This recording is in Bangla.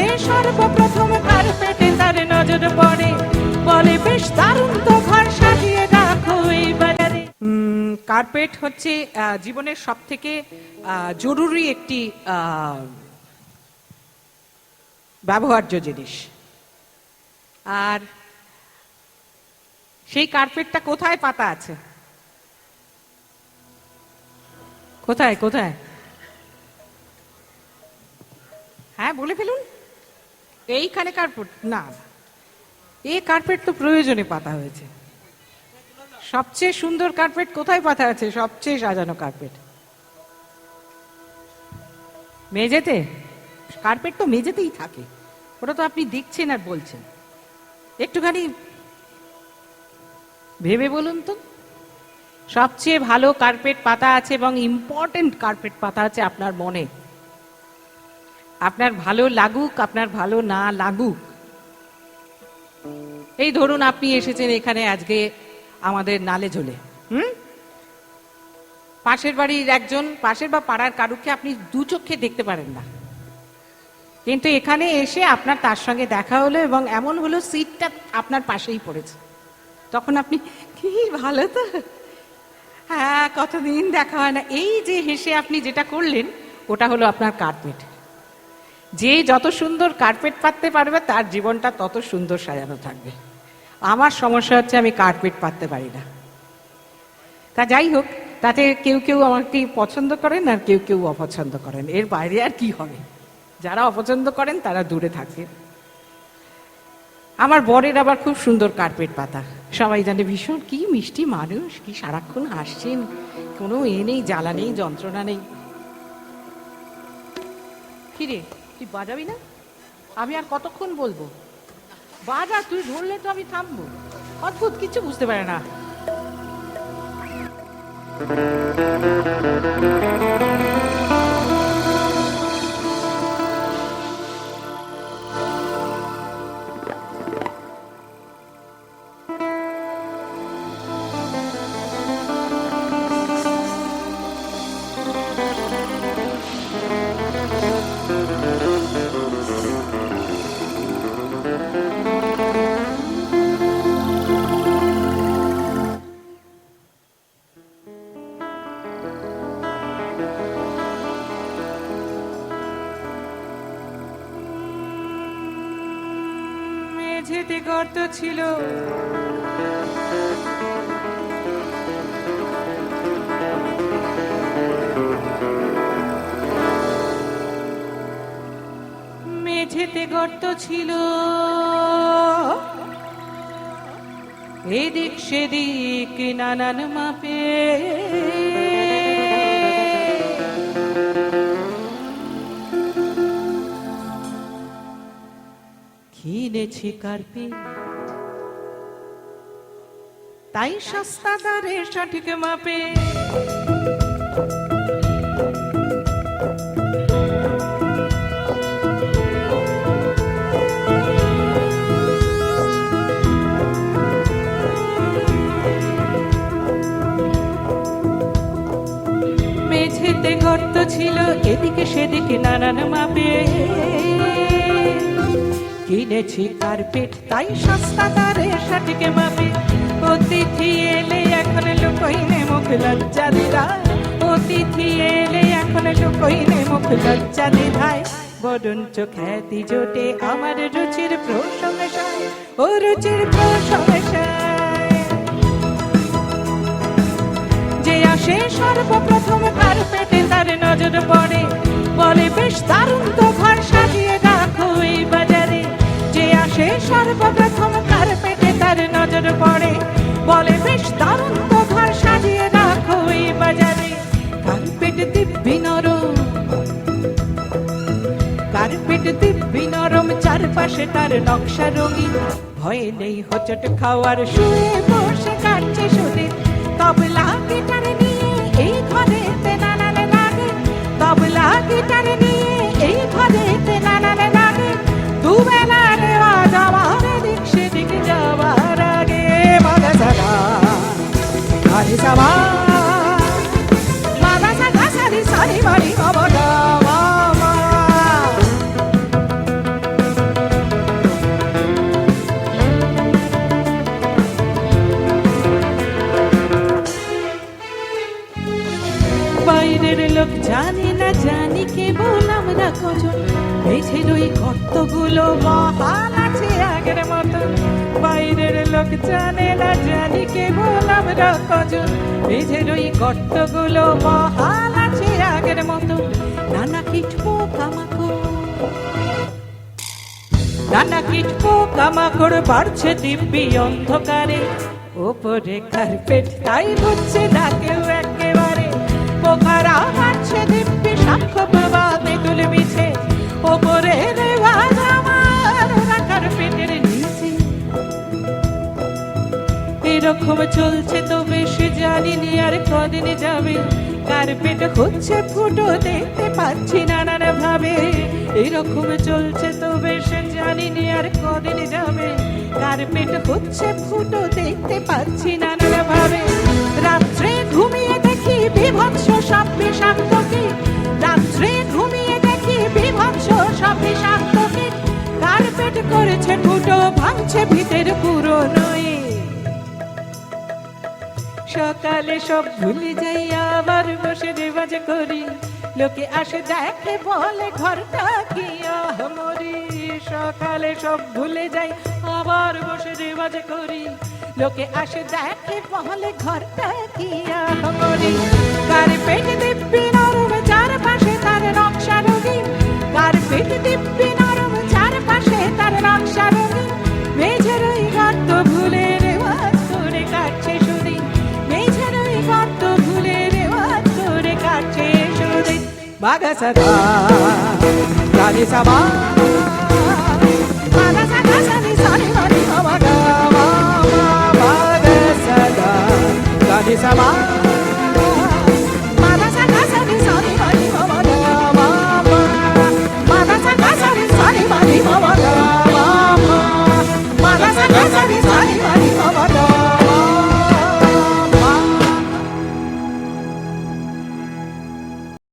আসে সর্বপ্রথম কার্পেটে তার নজর পড়ে। বলে, বেশ দারুণ তো ঘর সাজিয়ে রাখো এই বাজারে। কার্পেট হচ্ছে জীবনের সব থেকে জরুরি একটি ব্যবহার্য জিনিস। আর সেই কার্পেটটা কোথায় পাতা আছে? কোথায় কোথায়? হ্যাঁ বলে ফেলুন। এইখানে কার্পেট না। এই কার্পেট তো প্রয়োজনে পাতা হয়েছে। সবচেয়ে সুন্দর কার্পেট কোথায় পাতা আছে? সবচেয়ে সাজানো কার্পেট মেঝেতে? কার্পেট তো মেঝেতেই থাকে। ওটা তো আপনি দেখছেন আর বলছেন। একটুখানি ভেবে বলুন তো। সবচেয়ে ভালো কার্পেট পাতা আছে এবং ইম্পর্টেন্ট কার্পেট পাতা আছে আপনার মনে। আপনার ভালো লাগুক, আপনার ভালো না লাগুক। এই ধরুন আপনি এসেছেন এখানে আজকে আমাদের নালে ঝোলে, হুম? পাশের বাড়ির একজন, পাশের বা পাড়ার কারুকে আপনি দু চোখে দেখতে পারেন না। কিন্তু এখানে এসে আপনার তার সঙ্গে দেখা হলো এবং এমন হলো সিটটা আপনার পাশেই পড়েছে। তখন আপনি, কি ভালো তো? হ্যাঁ কতদিন দেখা হয় না। এই যে হেসে আপনি যেটা করলেন, ওটা হলো আপনার কার্পেট। যে যত সুন্দর কার্পেট পাততে পারবে, তার জীবনটা তত সুন্দর সাজানো থাকবে। আমার সমস্যা হচ্ছে আমি কার্পেট পাততে পারি না। তা যাই হোক, তাতে কেউ কেউ আমাকে পছন্দ করেন আর কেউ কেউ অপছন্দ করেন। এর বাইরে আর কি হবে? যারা অপছন্দ করেন, তারা দূরে থাকে আমার বরের আবার খুব সুন্দর কার্পেট পাতা। সবাই জানে, ভীষণ, কি মিষ্টি মানুষ, কি সারাক্ষণ হাসছেন। কোনো এ নেই, জ্বালা নেই, যন্ত্রণা নেই। কিরে? তুই বাজাবি না? আমি আর কতক্ষণ বলব? বাজা তুই ধরলে তো আমি থামবো। অদ্ভুত কিছু বুঝতে পারে না। মেঝেতে গর্ত ছিল। মেঝেতে গর্ত ছিল। এদিক সেদিক নানান মাপে কিনেছি কার্পেট। তাই সস্তা দরে সঠিক মাপে। মেঝেতে গর্ত ছিল এদিকে সেদিকে নানান মাপে। কিনেছি কার্পেট, তাই সস্তা দরে সঠিক মাপে। অতিথি এলে এখন লুকইনে মুখ লজ্জা দিদায় অতিথি এলে এখন লুকইনে মুখ লজ্জা দিদায় বরঞ্চ খ্যাতি জোটে আমার রুচির প্রশংসায়, ও রুচির প্রশংসায়। যে আসে সর্বপ্রথম কার্পেটে দিব্যি নরম। দিব্যি নরম, চারপাশে তার নকশা রঙিন। ভয় নেই হোচট খাওয়ার শুয়ে বসে কাটছে তবলা গিটার নিয়ে এই ঘরে নানান লাগে। তবলা গিটার নিয়ে এই ঘরে নানান লাগে। দুবেলা রেওয়া যাওয়ার দিক সেদিক যাওয়ার আগে মাদা সাদা আরে বাইরের লোক জানে না, জানি কেবল আমরা কজন বেঁচে রই গর্তগুলো মহান আছে আগের মতন বাইরের লোক জানে না, জানি কেবল আমরা কজন মেঝের গর্তগুলো মহাল আছে আগের মতো। নানা কীট নানা কীট পোকামাকড় বাড়ছে দিব্যি অন্ধকারে। ওপরে কার্পেট তাই বুঝছে না কেউ একেবারে পোকারা বাড়ছে দিব্যি সাক্ষ্য বাবা বেতুল মিছে ওপরে কার্পেটের এরকম চলছে তো বেশ জানিনি আর কদিন যাবে কার্পেট হচ্ছে ফুটো দেখতে পাচ্ছি নানান ভাবে এরকম চলছে তো বেশ জানিনি আর কদিন যাবে কার্পেট হচ্ছে ফুটো দেখতে পাচ্ছি নানান ভাবে রাত্রে ঘুমিয়ে দেখি বিভৎস সব বিষাক্ত কীট। রাত্রে ঘুমিয়ে দেখি বিভৎস সব বিষাক্ত কীট। কার্পেট করেছে ফুটো, ভাঙছে ভিতের পুরনো ইট। সকালে সব ভুলে যাই, আবার বসে রেবাজ করি। লোকে আসে দেখে, বলে, ঘরটা কি আহমরি? সকালে সব ভুলে যাই, আবার বসে রেবাজ করি। লোকে আসে দেখে, বলে, ঘরটা কি আহমরি? কার্পেট দিব্যি নরম, চারপাশে তার নকশা রঙিন কার্পেট দিব্যি করে কাটছে